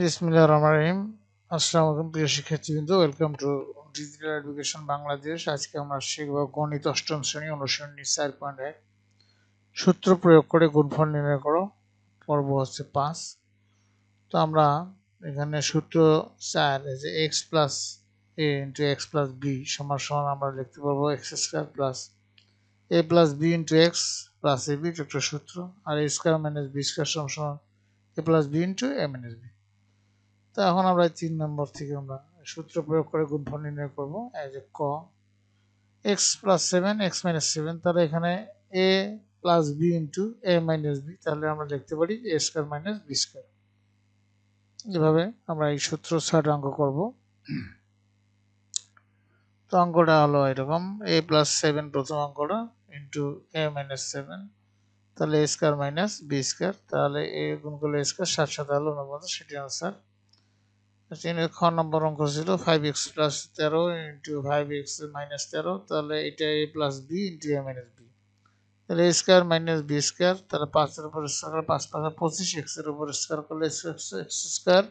বিসমিল্লাহ রহমান রহিম। আসসালামু আলাইকুম প্রিয় শিক্ষার্থীবৃন্দ। Welcome to digital education Bangladesh আজকে আমরা শিখব গণিত অষ্টম শ্রেণি অনুসরণী চার পয়েন্ট এক। সূত্র প্রয়োগ করে গুণফল নির্ণয় করো। পর্ব হচ্ছে পাঁচ। তো আমরা এখানে সূত্র চার যে x plus a into x plus b সমান সমান আমরা লিখতে পারব x square plus a plus b into x plus a b একটা সূত্র। আর a square minus b square সমান সমান a plus b into a minus b তো এখন আমরা তিন নম্বর থেকে আমরা সূত্র প্রয়োগ করে গুণফল নির্ণয় করব। এই যে ক x plus seven x minus seven তাহলে এখানে a plus b into a minus b তাহলে আমরা লিখতে পারি a square minus b square এভাবে আমরা এই সূত্র ষাট অঙ্ক করব। তো অঙ্কটা হলো এরকম এ প্লাস সেভেন প্রথম অঙ্কটা ইন্টু এ মাইনাস সেভেন তাহলে a square minus b square তাহলে এ গুণ করলে স্কোয়ার সাত সাত হলো নব্বই, সেটি আনসার তিন খ নম্বর অঙ্ক ছিল ফাইভ এক্স প্লাস তেরো ইন্টু ফাইভ এক্স মাইনাস তেরো, তাহলে এটা a plus b into a minus b তাহলে a square minus b square তাহলে পাঁচের উপর স্কোয়ার পাঁচ পাঁচ পঁচিশ এক্সের উপর স্কোয়ার করলে এক্স স্কোয়ার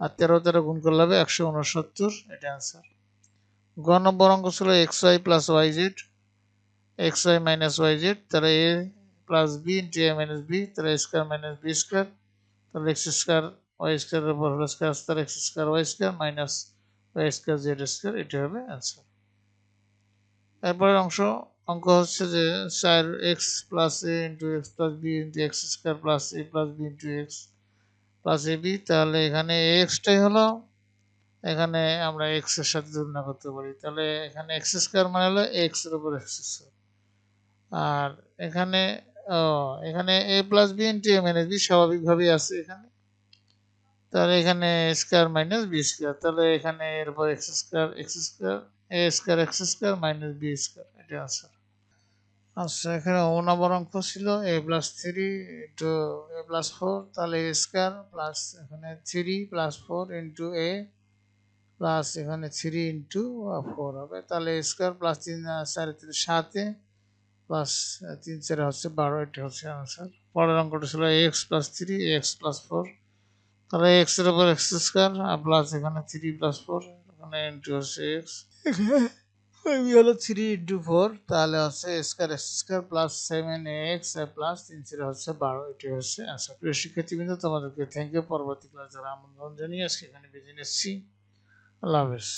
আর তেরো তেরো গুণ করলে হবে একশো উনসত্তর, এটা অ্যান্সার গ নম্বর অঙ্ক ছিল x y plus y z x y minus y z তাহলে a plus b into a minus b তাহলে স্কোয়ার মাইনাস বি স্কোয়ার তাহলে এক্স স্কোয়ার ওয়াই স্কোয়ারের উপর হলো square square x square y square minus y square z square, এটা হবে answer. এরপরের অংশ, অঙ্ক হচ্ছে যে চার x plus a into x plus b into x square plus a plus b into x plus a b, তাহলে এখানে এ এক্সটাই হলো। এখানে আমরা এক্সের সাথে তুলনা করতে পারি। তাহলে এখানে এক্স স্কোয়ার মানে হলো এক্সের উপর এক্স স্কোয়ার। আর এখানে, ও, এখানে a plus b into a minus b স্বাভাবিকভাবেই আছে এখানে। তাহলে এখানে স্কোয়ার মাইনাস বি স্কোয়ার তাহলে এখানে এরপর x square x square a square x square minus b square এটা আনসার আচ্ছা এখানে ও নম্বর অঙ্ক ছিল a plus three into a plus four তাহলে এ স্কোয়ার প্লাস এখানে three plus four into a plus এখানে থ্রি ইন্টু ফোর হবে, তাহলে স্কোয়ার প্লাস তিন, চারি তিন, সাতে প্লাস তিন, চারে হচ্ছে বারো, এটা হচ্ছে আনসার পরের অঙ্কটা ছিল x plus three x plus four তাহলে এক্সের উপর এক্স স্কোয়ার আর প্লাস এখানে থ্রি প্লাস ফোর এখানে ইন্টু হচ্ছে এক্স বি হলো থ্রি ইন্টু ফোর তাহলে হচ্ছে square x square plus seven x plus তিন চারে হচ্ছে বারো এটি হচ্ছে আচ্ছা প্রিয় শিক্ষার্থীবৃন্দ, তোমাদেরকে থ্যাংক ইউ পরবর্তী ক্লাস যারা আমন্ত্রণ জানিয়ে আজকে এখানে বেজে নিচ্ছি। আল্লাহ হাফেজ।